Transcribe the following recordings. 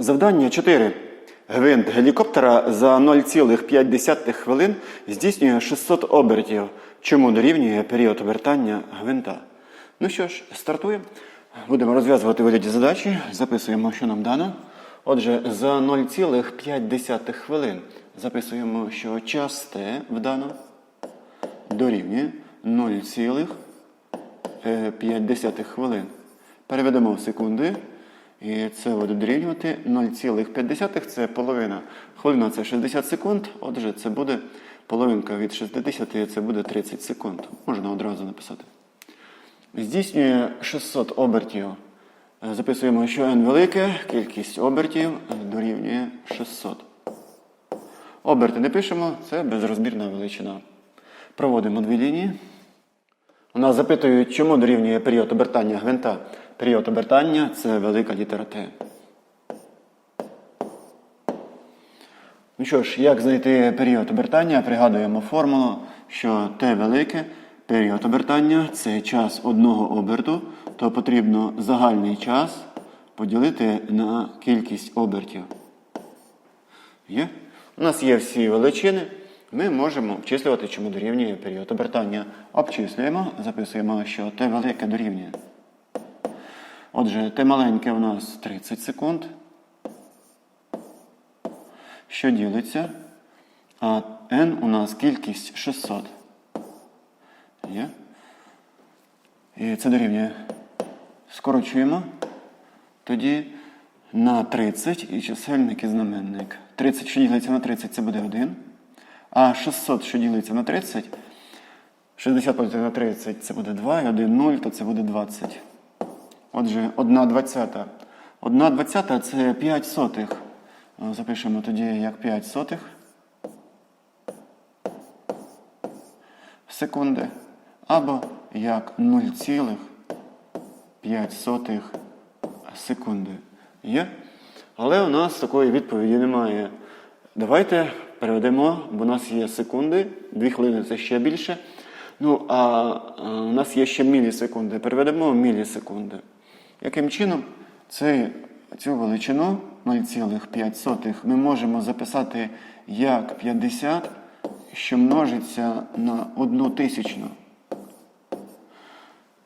Завдання 4. Гвинт гелікоптера за 0,5 хвилин здійснює 600 обертів, чому дорівнює період обертання гвинта. Ну що ж, стартуємо. Будемо розв'язувати вигляді задачі. Записуємо, що нам дано. Отже, за 0,5 хвилин записуємо, що час Т вдано дорівнює 0,5 хвилин. Переведемо в секунди. І це буде дорівнювати 0,5 це половина. Хвилина це 60 секунд. Отже, це буде половинка від 60, це буде 30 секунд. Можна одразу написати. Здійснює 600 обертів. Записуємо, що n велике, кількість обертів дорівнює 600. Оберти не пишемо, це безрозмірна величина. Проводимо дві лінії. У нас запитують, чому дорівнює період обертання гвинта. Період обертання це велика літера Т. Ну що ж, як знайти період обертання? Пригадуємо формулу, що Т велике, період обертання це час одного оберту, то потрібно загальний час поділити на кількість обертів. Є? У нас є всі величини. Ми можемо обчислювати, чому дорівнює період обертання. Обчислюємо, записуємо, що Т велике дорівнює. Отже, Т маленьке у нас 30 секунд. Що ділиться? А n у нас кількість 600. Є? І це дорівнює. Скорочуємо. Тоді на 30 і чисельник і знаменник. 30, що ділиться на 30, це буде 1. А 600, що ділиться на 30, 60 поділити на 30, це буде 2, і 1 0, то це буде 20. Отже, 1 двадцята. 1 двадцята це 5 сотих. Е, Запишемо тоді як 5 сотих. Секунди. Або як 0,5 секунди. Є? Але у нас такої відповіді немає. Давайте переведемо, бо у нас є секунди, 2 хвилини це ще більше. Ну, а е, у нас є ще мілісекунди. Переведемо в мілісекунди. Яким чином цей, цю величину 0,5 ми можемо записати як 50, що множиться на 1 тисячну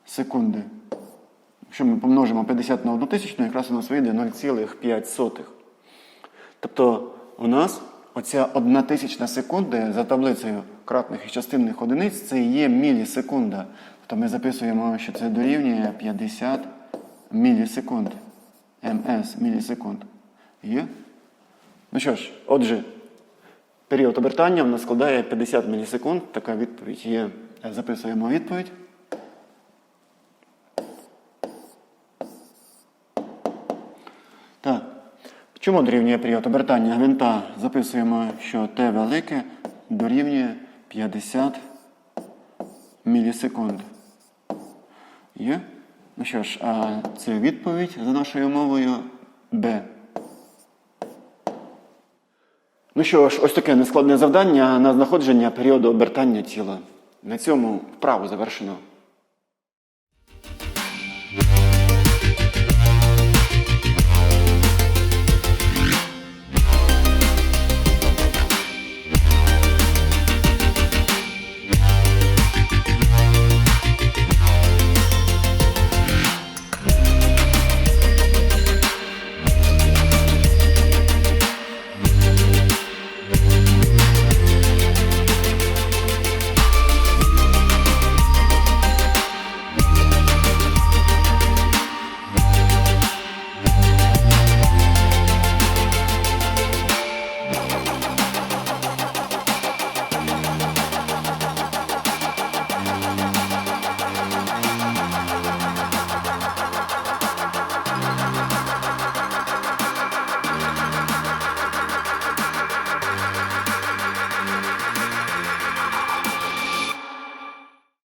секунди. Якщо ми помножимо 50 на 1 тисячну, якраз у нас вийде 0,5. Тобто у нас оця 1 тисячна секунди за таблицею кратних і частинних одиниць це є мілісекунда. Тобто ми записуємо, що це дорівнює 50 мілісекунд. МС мілісекунд. Є? Ну що ж, отже, період обертання в нас складає 50 мілісекунд. Така відповідь є. Записуємо відповідь. Чому дорівнює період обертання гвинта? Записуємо, що Т велике дорівнює 50 мілісекунд. Є? Ну що ж, а це відповідь за нашою мовою Б. Ну що ж, ось таке нескладне завдання на знаходження періоду обертання тіла. На цьому вправу завершено.